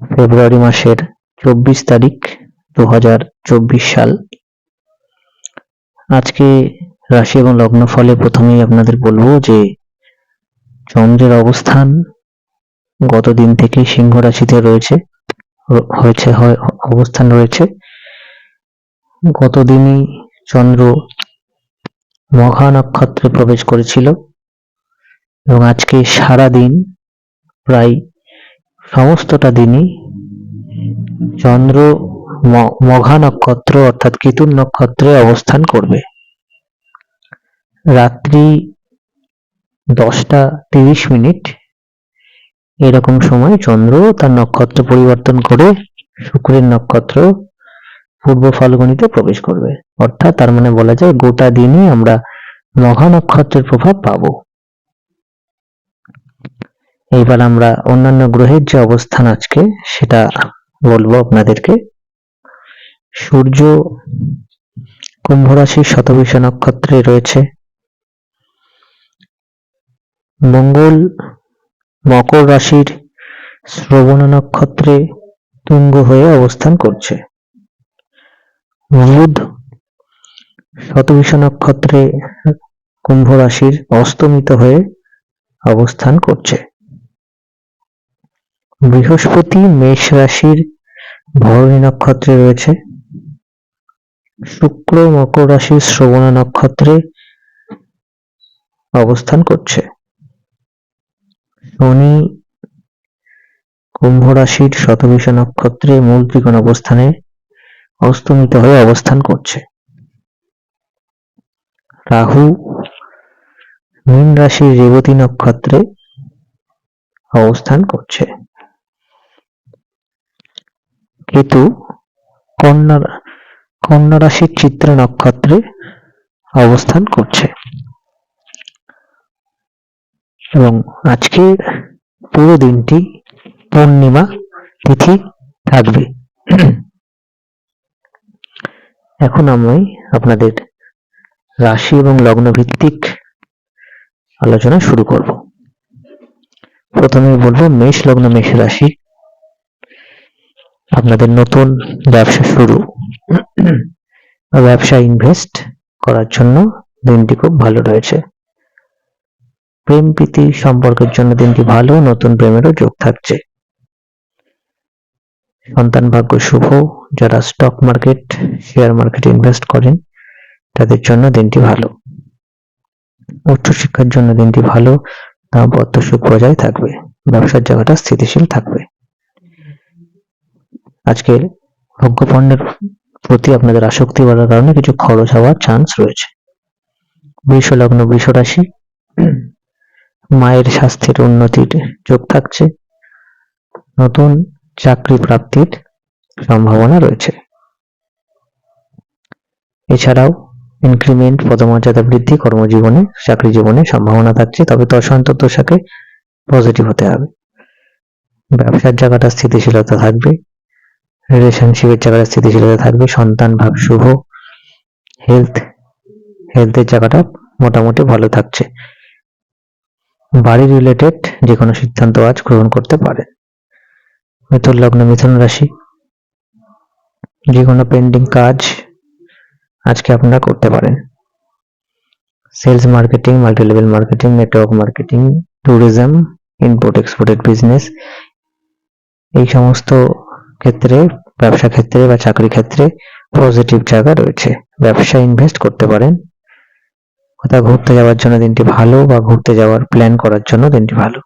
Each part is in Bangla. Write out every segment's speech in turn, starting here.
ফেব্রুয়ারি মাসের চব্বিশ তারিখ দু হাজার চব্বিশ সাল। আজকে রাশি এবং লগ্ন ফলে প্রথমেই আপনাদের বলব যে চন্দ্রের অবস্থান গত দিন থেকে সিংহ রাশিতে রয়েছে, হয়েছে, হয়, অবস্থান রয়েছে। গত দিনই চন্দ্র মঘা নক্ষত্রে প্রবেশ করেছিল এবং আজকে সারা দিন প্রায় সমস্তটা দিনই চন্দ্র মঘা নক্ষত্র অর্থাৎ কেতুর নক্ষত্রে অবস্থান করবে। রাত্রি দশটা তিরিশ মিনিট। এরকম সময় চন্দ্র তার নক্ষত্র পরিবর্তন করে শুক্রের নক্ষত্র পূর্ব ফাল্গুনিতে প্রবেশ করবে। অর্থাৎ তার মানে বলা যায় গোটা দিনই আমরা মঘা নক্ষত্রের প্রভাব পাবো। এইবার আমরা অন্যান্য গ্রহের যে অবস্থান আজকে, সেটা বলব আপনাদেরকে। সূর্য কুম্ভ রাশির শতবিষ নক্ষত্রে রয়েছে। মঙ্গল মকর রাশির শ্রবণ নক্ষত্রে তুঙ্গ হয়ে অবস্থান করছে। বুধ শতবিষ নক্ষত্রে কুম্ভ রাশির অস্তমিত হয়ে অবস্থান করছে। বৃহস্পতি মেষ রাশির ভরণী নক্ষত্রে রয়েছে। শুক্র মকর রাশির শ্রবণ নক্ষত্রে অবস্থান করছে। শনি কুম্ভ রাশির শতবিষ নক্ষত্রে মূল ত্রিকোণ অবস্থানে অস্তমিত হয়ে অবস্থান করছে। রাহু মীন রাশির রেবতী নক্ষত্রে অবস্থান করছে। কেতু কন্যা কন্যা রাশির চিত্র নক্ষত্রে অবস্থান করছে। এবং আজকে পুরো দিনটি পূর্ণিমা তিথি থাকবে। এখন আমি আপনাদের রাশি এবং লগ্ন ভিত্তিক আলোচনা শুরু করব। প্রথমে বলব মেষ লগ্ন, মেষ রাশি। আপনাদের নতুন ব্যবসা শুরু, ব্যবসা ইনভেস্ট করার জন্য দিনটি খুব ভালো রয়েছে। প্রেম প্রীতি সম্পর্কের জন্য দিনটি ভালো, নতুন প্রেমেরও যোগ থাকছে। সন্তান ভাগ্য শুভ, যারা স্টক মার্কেট শেয়ার মার্কেটে ইনভেস্ট করেন, তাদের জন্য দিনটি ভালো। উচ্চশিক্ষার জন্য দিনটি ভালো দাম্পত্য সুখ বজায় থাকবে। ব্যবসার জায়গাটা স্থিতিশীল থাকবে। আজকে ভোগ্যপণ্যের প্রতি আপনাদের আসক্তি বাড়ার কারণে কিছু খরচ হওয়ার চান্স রয়েছে। বৃষ লগ্ন বৃষ রাশি মায়ের স্বাস্থ্যের উন্নতির যোগ থাকছে, নতুন চাকরি প্রাপ্তির সম্ভাবনা রয়েছে। এছাড়াও ইনক্রিমেন্ট পদমর্যাদা বৃদ্ধি কর্মজীবনে, চাকরি জীবনে সম্ভাবনা থাকছে, তবে দশাকে পজিটিভ হতে হবে। ব্যবসার জায়গাটা স্থিতিশীলতা থাকবে রিলেশনশিপের জায়গাটা স্থিতিশীলতা থাকবে, সন্তান ভাব শুভ হেলথ হেলথের জায়গাটা মোটামুটি ভালো থাকছে। বাড়ি রিলেটেড যে কোনো সিদ্ধান্ত আজ গ্রহণ করতে পারেন মিথুন লগ্ন, মিথুন রাশি যে কোনো পেন্ডিং কাজ আজকে আপনারা করতে পারেন। Sales marketing multi level marketing network marketing tourism import exported business এই সমস্ত ক্ষেত্রে, ব্যবসা ক্ষেত্রে বা চাকরি ক্ষেত্রে পজিটিভ জায়গা রয়েছে। ব্যবসা ইনভেস্ট করতে পারেন। কোথাও ঘুরতে যাওয়ার জন্য দিনটি ভালো বা ঘুরতে যাওয়ার প্ল্যান করার জন্য দিনটি ভালো।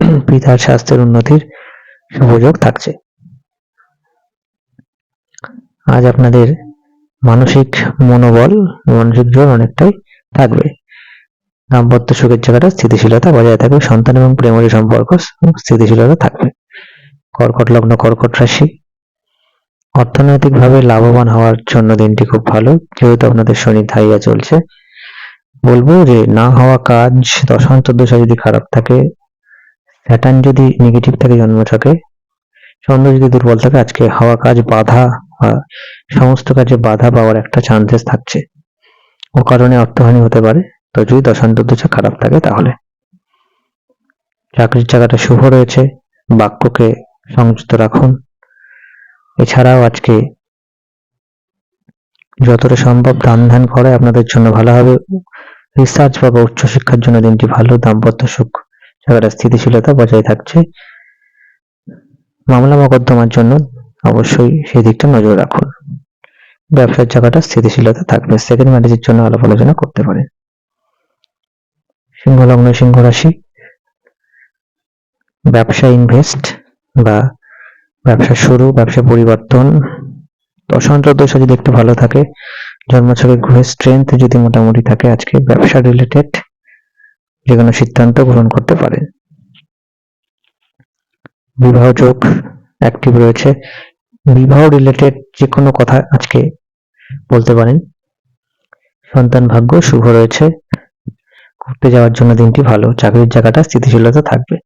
পিতার স্বাস্থ্যের উন্নতির সুযোগ থাকছে। আজ আপনাদের মানসিক মনোবল, মানসিক জোর অনেকটাই থাকবে। দাম্পত্য সুখের জায়গাটা স্থিতিশীলতা বজায় থাকবে। সন্তান এবং প্রেমের সম্পর্ক স্থিতিশীলতা থাকবে। কর্কট লগ্ন, কর্কট রাশি। অর্থনৈতিকভাবে লাভবান হওয়ার জন্য দিনটি খুব ভালো। যেহেতু আপনাদের শনি ধাইয়া চলছে। বলব যে, না হওয়া কাজ দশান্ত দশা যদি খারাপ থাকে, স্যাটার্ন যদি নেগেটিভ থাকে, জন্ম থাকে, চন্দ্র যদি দুর্বল থাকে, আজকে হওয়া কাজ বাধা বা সমস্ত কাজে বাধা পাওয়ার একটা চান্সেস থাকছে। ও কারণে অর্থহানি হতে পারে। তো যদি দশান্ত দশা খারাপ থাকে, তাহলে। চাকরির জায়গাটা শুভ রয়েছে। বাক্যকে সংযুক্ত রাখুন। এছাড়াও আজকে যতটা সম্ভব দান ধ্যান করে আপনাদের জন্য ভালো হবে। রিসার্চ বা উচ্চশিক্ষার জন্য দিনটি ভালো, দাম্পত্য সুখ জায়গাটা স্থিতিশীলতা বজায় থাকছে, মামলা মোকদ্দমার জন্য অবশ্যই সেই দিকটা নজর রাখুন। ব্যবসার জায়গাটা স্থিতিশীলতা থাকবে সেকেন্ড ম্যারেজের জন্য আলাপ আলোচনা করতে পারেন। সিংহ লগ্ন সিংহ রাশি ব্যবসা ইনভেস্ট বা ব্যবসা শুরু, ব্যবসা পরিবর্তন। দশা যদি একটু ভালো থাকে, জন্মছকে গ্রহের স্ট্রেংথ যদি মোটামুটি থাকে, আজকে ব্যবসা রিলেটেড যে কোনো সিদ্ধান্ত গ্রহণ করতে পারেন বিবাহ যোগ অ্যাক্টিভ রয়েছে। বিবাহ রিলেটেড যে কোনো কথা আজকে বলতে পারেন। সন্তান ভাগ্য শুভ রয়েছে। ঘুরতে যাওয়ার জন্য দিনটি ভালো। চাকরির জায়গাটা স্থিতিশীলতা থাকবে।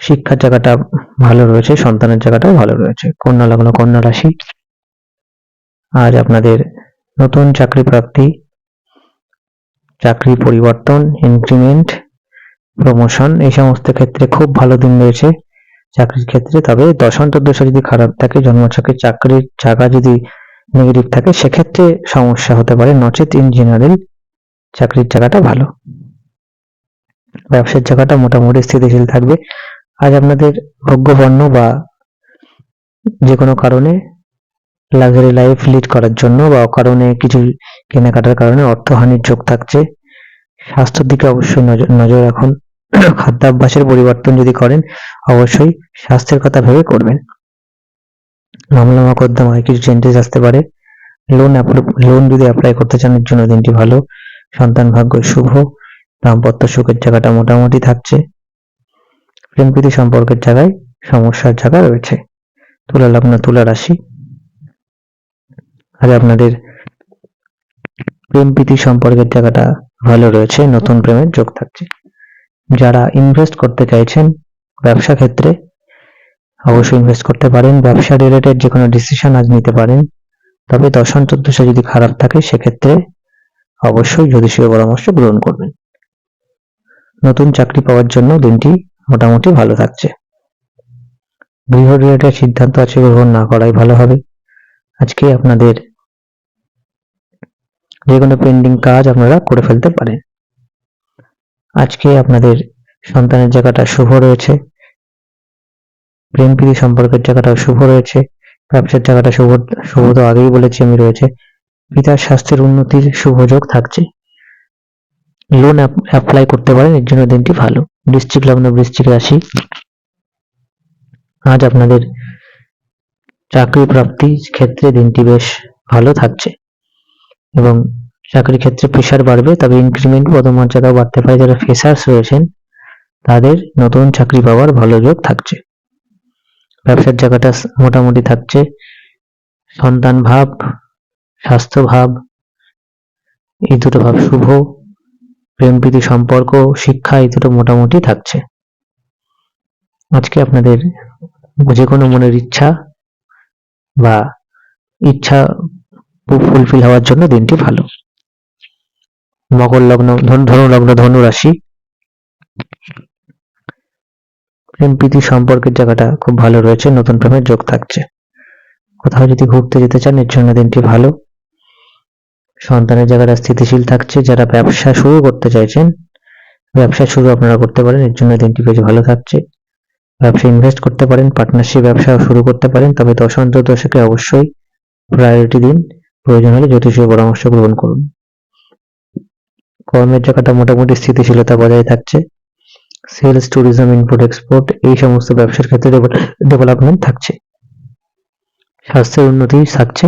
শিক্ষার জায়গাটা ভালো রয়েছে, সন্তানের জায়গাটাও ভালো রয়েছে। কন্যা লগ্ন কন্যা রাশি। আজ আপনাদের নতুন চাকরি প্রাপ্তি, চাকরি পরিবর্তন ইনক্রিমেন্ট প্রমোশন এই সমস্ত ক্ষেত্রে খুব ভালো দিন রয়েছে চাকরির ক্ষেত্রে। তবে দশান্ত দশা যদি খারাপ থাকে জন্মছকে চাকরির জায়গা যদি নেগেটিভ থাকে, সেক্ষেত্রে সমস্যা হতে পারে। নচেত ইন জেনারেল চাকরির জায়গাটা ভালো। ব্যবসার জায়গাটা মোটামুটি স্থিতিশীল থাকবে। আজ আপনাদের ভোগ্যপণ্য বা যে কোনো কারণে লাক্সারি লাইফ লিড করার জন্য বা কারণে কিছু কেনাকাটার কারণে অর্থহানির যোগ থাকছে, স্বাস্থ্যের দিকে অবশ্যই নজর রাখুন। খাদ্যাভ্যাসের পরিবর্তন যদি করেন, অবশ্যই স্বাস্থ্যের কথা ভেবে করবেন। মামলা মোকদ্দমায় কিছু চেঞ্জেস আসতে পারে লোন লোন যদি অ্যাপ্লাই করতে চান, এর জন্য দিনটি ভালো। সন্তান ভাগ্য শুভ। দাম্পত্য সুখের জায়গাটা মোটামুটি থাকছে। প্রেম প্রীতি সম্পর্কের জায়গায় সমস্যার জায়গা রয়েছে। তুলা লগ্ন তুলা রাশি। আজ আপনাদের প্রেম প্রীতি সম্পর্কের জায়গাটা ভালো রয়েছে, নতুন প্রেমের যোগ থাকছে। যারা ইনভেস্ট করতে চাইছেন ব্যবসা ক্ষেত্রে, অবশ্যই ইনভেস্ট করতে পারেন। ব্যবসা রিলেটেড যে কোনো ডিসিশন আজ নিতে পারেন। তবে দশান্ত দশা যদি খারাপ থাকে, সেক্ষেত্রে অবশ্যই জ্যোতিষীয় পরামর্শ গ্রহণ করবেন। নতুন চাকরি পাওয়ার জন্য দিনটি মোটামুটি ভালো থাকছে। গৃহ রিলেটেড সিদ্ধান্ত আছে গ্রহণ না করাই ভালো হবে। আজকে আপনাদের যে কোনো পেন্ডিং কাজ আপনারা করে ফেলতে পারেন। আজকে আপনাদের সন্তানের জায়গাটা শুভ রয়েছে। প্রেম প্রীতি সম্পর্কের জায়গাটা শুভ রয়েছে। ব্যবসার জায়গাটা শুভ শুভ তো আগেই বলেছি আমি রয়েছে। পিতার স্বাস্থ্যের উন্নতির শুভ যোগ থাকছে। লোন অ্যাপ্লাই করতে পারেন, এর জন্য দিনটি ভালো। বৃশ্চিক লগ্ন বৃশ্চিক রাশি। আজ আপনাদের চাকরি প্রাপ্তি ক্ষেত্রে দিনটি বেশ ভালো থাকছে এবং চাকরি ক্ষেত্রে প্রেশার বাড়বে, তবে ইনক্রিমেন্ট পদমর্যাদাও বাড়তে পারে। যারা ফ্রেশার্স রয়েছেন, তাদের নতুন চাকরি পাওয়ার ভালো যোগ থাকছে। ব্যবসার জায়গাটা মোটামুটি থাকছে। সন্তান ভাব, স্বাস্থ্য ভাব, এই দুটো ভাব শুভ। প্রেম প্রীতি সম্পর্ক, শিক্ষা এই দুটো মোটামুটি থাকছে। আজকে আপনাদের যে কোনো মনের ইচ্ছা বা ইচ্ছা ফুলফিল হওয়ার জন্য দিনটি ভালো। মকর লগ্ন, ধনু লগ্ন, ধনু রাশি। প্রেম প্রীতি সম্পর্কের জায়গাটা খুব ভালো রয়েছে, নতুন প্রেমের যোগ থাকছে। কোথাও যদি ঘুরতে যেতে চান, এর জন্য দিনটি ভালো। সন্তানের জায়গাটা স্থিতিশীল থাকছে, যারা ব্যবসা শুরু করতে চাইছেন, ব্যবসা শুরু আপনারা করতে পারেন, এর জন্য দিনটি বেশ ভালো থাকছে। ব্যবসা ইনভেস্ট করতে পারেন পার্টনারশিপ ব্যবসা শুরু করতে পারেন, তবে দশান্ত দশকে অবশ্যই প্রায়োরিটি দিন। প্রয়োজন হলে জ্যোতিষীয় পরামর্শ গ্রহণ করুন। কর্মের জায়গাটা মোটামুটি স্থিতিশীলতা বজায় থাকছে। সেলস ট্যুরিজম ইম্পোর্ট এক্সপোর্ট এই সমস্ত ব্যবসার ক্ষেত্রে ডেভেলপমেন্ট থাকছে। স্বাস্থ্যের উন্নতি থাকছে।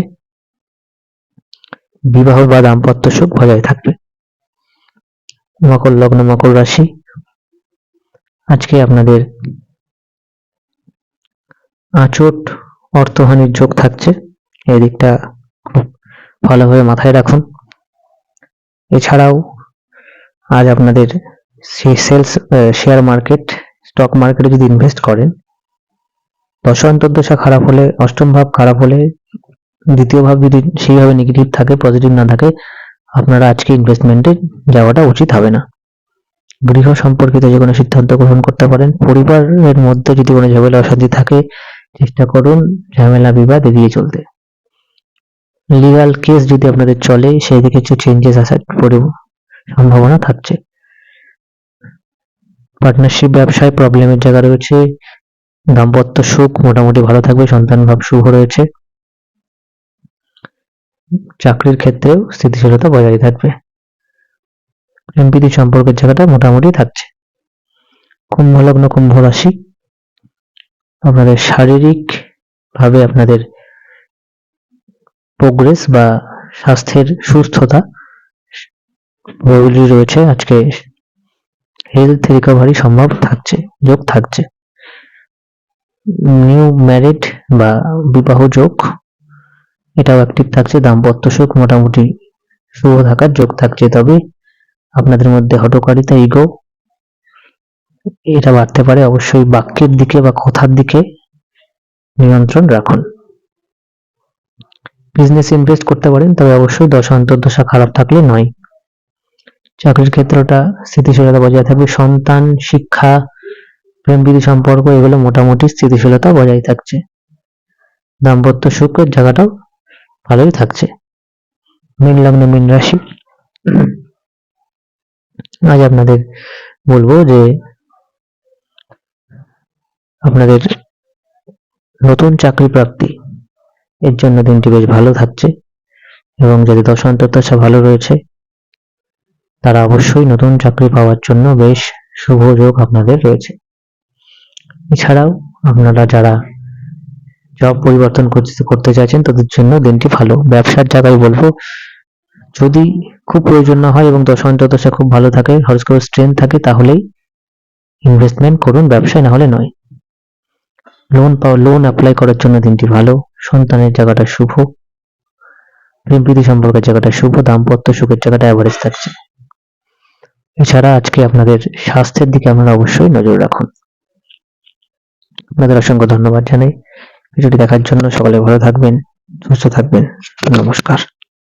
বিবাহ বা দাম্পত্য সুখ বজায় থাকবে। মকর লগ্ন, মকর রাশি। আজকে আপনাদের আচট, অর্থহানির যোগ থাকছে। এই দিকটা খুব ভালোভাবে মাথায় রাখুন। এছাড়াও আজ আপনাদের সেলস শেয়ার মার্কেট, স্টক মার্কেটে যদি ইনভেস্ট করেন, দশ অন্তর্দশা খারাপ হলে, অষ্টম ভাব খারাপ হলে দ্বিতীয় ভাব যদি সেইভাবে নেগেটিভ থাকে পজিটিভ না থাকে, আপনারা আজকে ইনভেস্টমেন্টে যাওয়াটা উচিত হবে না। গৃহ সম্পর্কিত যে কোনো সিদ্ধান্ত গ্রহণ করতে পারেন। পরিবারের মধ্যে যদি কোনো ঝামেলা, অশান্তি থাকে, চেষ্টা করুন ঝামেলা, বিবাদ এড়িয়ে চলতে। লিগাল কেস যদি আপনাদের চলে সেই দিকে কিছু চেঞ্জেস আসার পরি- সম্ভাবনা থাকছে। পার্টনারশিপ ব্যবসায় প্রবলেমের জায়গা রয়েছে। দাম্পত্য সুখ মোটামুটি ভালো থাকবে, সন্তান ভাব শুভ রয়েছে। চাকরির ক্ষেত্রেও স্থিতিশীলতা বজায় থাকবে। প্রীতি সম্পর্কের জায়গাটা মোটামুটি থাকছে। কুম্ভ লগ্ন কুম্ভ রাশি আপনাদের শারীরিক ভাবে আপনাদের প্রোগ্রেস বা স্বাস্থ্যের সুস্থতা রয়েছে। আজকে হেলথ রিকভারি সম্ভব থাকছে, যোগ থাকছে। নিউ ম্যারিড বা বিবাহ যোগ এটাও অ্যাক্টিভ থাকছে দাম্পত্য সুখ মোটামুটি শুভ থাকার যোগ থাকছে। তবে আপনাদের মধ্যে হটকারিতা ইগো এটা বাড়তে পারে। অবশ্যই বাক্যের দিকে বা কথার দিকে নিয়ন্ত্রণ রাখুন। বিজনেস ইনভেস্ট করতে পারেন, তবে অবশ্যই দশা অন্তর্দশা খারাপ থাকলে নয়। চাকরির ক্ষেত্রটা স্থিতিশীলতা বজায় থাকবে। সন্তান, শিক্ষা প্রেম প্রীতি সম্পর্ক, এগুলো মোটামুটি স্থিতিশীলতা বজায় থাকছে। দাম্পত্য সুখের জায়গাটাও ভালোই থাকছে। মীন লগ্ন, মীন রাশি। আজ আপনাদের বলব যে, আপনাদের নতুন চাকরি প্রাপ্তি, এর জন্য দিনটি বেশ ভালো থাকছে এবং যদি দশান্তদশা ভালো রয়েছে, তারা অবশ্যই নতুন চাকরি পাওয়ার জন্য বেশ শুভ যোগ আপনাদের রয়েছে। এছাড়াও আপনারা যারা জব পরিবর্তন করতে চাইছেন, তাদের জন্য দিনটি ভালো। ব্যবসার জায়গায় বলব, যদি খুব প্রয়োজন না হয় এবং দশান্তদশা খুব ভালো থাকে হরস্কোপ স্ট্রেংথ থাকে, তাহলেই ইনভেস্টমেন্ট করুন, ব্যবসায় না হলে নয়। লোন পাওয়া লোন অ্যাপ্লাই করার জন্য দিনটি ভালো। সন্তানের জায়গাটা শুভ। প্রেম প্রীতি সম্পর্কের জায়গাটা শুভ। দাম্পত্য সুখের জায়গাটা অ্যাভারেজ থাকছে। এছাড়া আজকে আপনাদের স্বাস্থ্যের দিকে আপনারা অবশ্যই নজর রাখুন। আপনাদের অসংখ্য ধন্যবাদ জানাই। ভিডিওটি দেখার জন্য সকলে ভালো থাকবেন সুস্থ থাকবেন। নমস্কার।